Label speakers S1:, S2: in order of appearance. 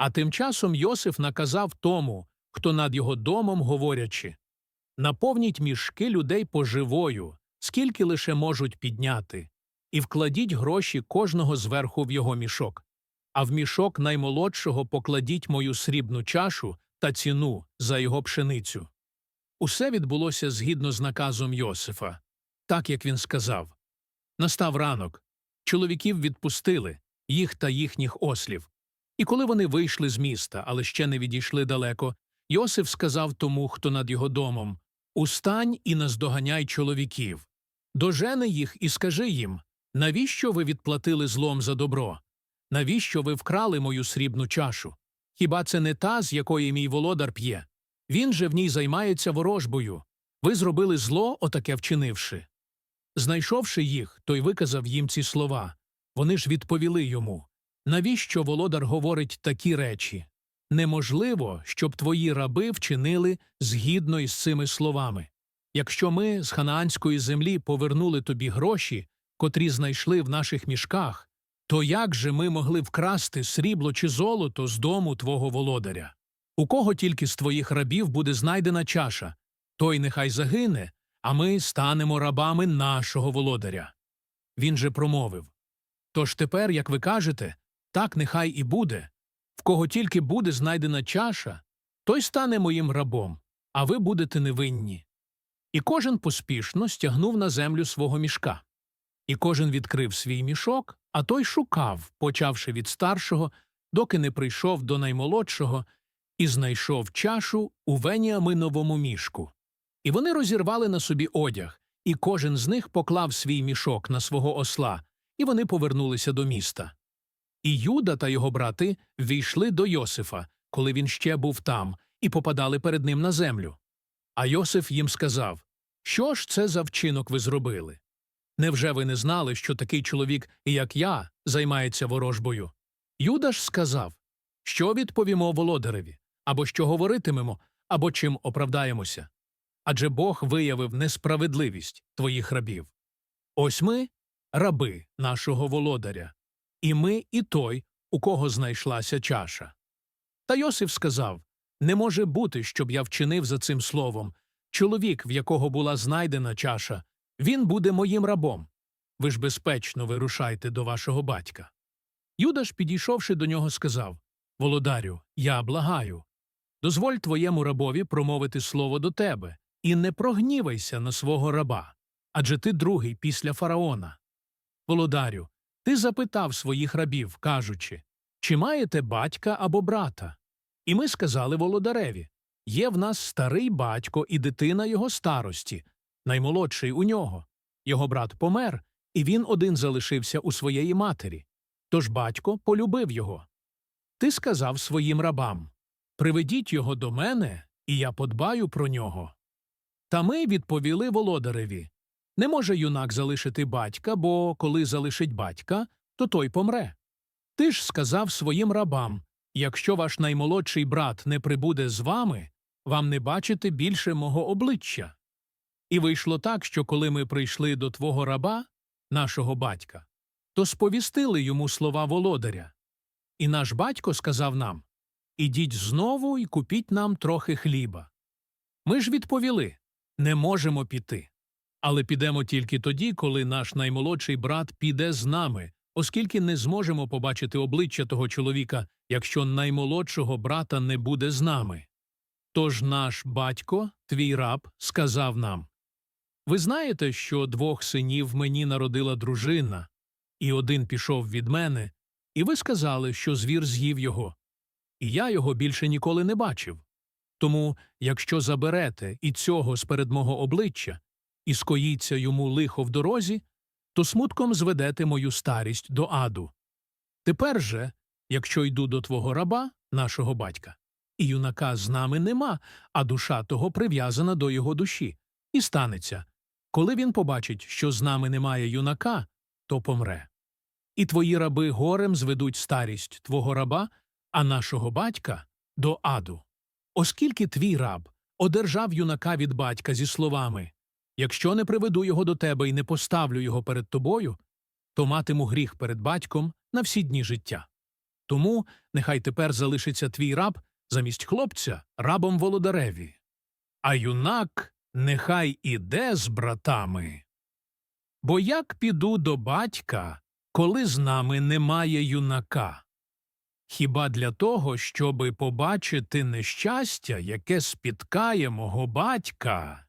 S1: А тим часом Йосиф наказав тому, хто над його домом, говорячи Наповніть мішки людей поживою, скільки лише можуть підняти, і вкладіть гроші кожного зверху в його мішок, а в мішок наймолодшого покладіть мою срібну чашу та ціну за його пшеницю. Усе відбулося згідно з наказом Йосифа, так як він сказав. Настав ранок. Чоловіків відпустили, їх та їхніх ослів. І коли вони вийшли з міста, але ще не відійшли далеко, Йосиф сказав тому, хто над його домом Устань і наздоганяй чоловіків. Дожени їх і скажи їм навіщо ви відплатили злом за добро? Навіщо ви вкрали мою срібну чашу? Хіба це не та, з якої мій володар п'є? Він же в ній займається ворожбою. Ви зробили зло, отаке вчинивши. Знайшовши їх, той виказав їм ці слова. Вони ж відповіли йому Навіщо володар говорить такі речі? Неможливо, щоб твої раби вчинили згідно із цими словами. Якщо ми з ханаанської землі повернули тобі гроші, котрі знайшли в наших мішках, то як же ми могли вкрасти срібло чи золото з дому твого володаря? У кого тільки з твоїх рабів буде знайдена чаша, той нехай загине, а ми станемо рабами нашого володаря. Він же промовив Тож тепер, як ви кажете, так нехай і буде. В кого тільки буде знайдена чаша, той стане моїм рабом, а ви будете невинні. І кожен поспішно стягнув на землю свого мішка. І кожен відкрив свій мішок, а той шукав, почавши від старшого, доки не прийшов до наймолодшого, і знайшов чашу у веніаминовому мішку. І вони розірвали на собі одяг, і кожен з них поклав свій мішок на свого осла, і вони повернулися до міста. І Юда та його брати війшли до Йосифа, коли він ще був там, і попадали перед ним на землю. А Йосиф їм сказав Що ж це за вчинок ви зробили? Невже ви не знали, що такий чоловік, як я, займається ворожбою? Юда ж сказав Що відповімо володареві, або що говоритимемо, або чим оправдаємося? Адже Бог виявив несправедливість твоїх рабів. Ось ми раби нашого володаря, і ми, і той, у кого знайшлася чаша. Та Йосиф сказав Не може бути, щоб я вчинив за цим словом. Чоловік, в якого була знайдена чаша, він буде моїм рабом. Ви ж безпечно вирушайте до вашого батька. Юда ж, підійшовши до нього, сказав Володарю, я благаю. Дозволь твоєму рабові промовити слово до тебе, і не прогнівайся на свого раба, адже ти другий після фараона. Володарю, ти запитав своїх рабів, кажучи чи маєте батька або брата? І ми сказали володареві є в нас старий батько і дитина його старості, наймолодший у нього. Його брат помер, і він один залишився у своєї матері. Тож батько полюбив його. Ти сказав своїм рабам Приведіть його до мене, і я подбаю про нього. Та ми відповіли володареві не може юнак залишити батька, бо коли залишить батька, то той помре. Ти ж сказав своїм рабам якщо ваш наймолодший брат не прибуде з вами, вам не бачити більше мого обличчя. І вийшло так, що коли ми прийшли до твого раба, нашого батька, то сповістили йому слова володаря. І наш батько сказав нам Ідіть знову і купіть нам трохи хліба. Ми ж відповіли не можемо піти. Але підемо тільки тоді, коли наш наймолодший брат піде з нами, оскільки не зможемо побачити обличчя того чоловіка, якщо наймолодшого брата не буде з нами. Тож наш батько, твій раб, сказав нам Ви знаєте, що двох синів мені народила дружина, і один пішов від мене, і ви сказали, що звір з'їв його, і я його більше ніколи не бачив. Тому, якщо заберете і цього з перед мого обличчя, і скоїться йому лихо в дорозі, то смутком зведете мою старість до аду. Тепер же, якщо йду до твого раба, нашого батька, і юнака з нами нема, а душа того прив'язана до його душі, і станеться коли він побачить, що з нами немає юнака, то помре. І твої раби горем зведуть старість твого раба, а нашого батька до аду. Оскільки твій раб одержав юнака від батька зі словами Якщо не приведу його до тебе і не поставлю його перед тобою, то матиму гріх перед батьком на всі дні життя. Тому нехай тепер залишиться твій раб замість хлопця рабом володареві. А юнак нехай іде з братами. Бо як піду до батька, коли з нами немає юнака? Хіба для того, щоби побачити нещастя, яке спіткає мого батька?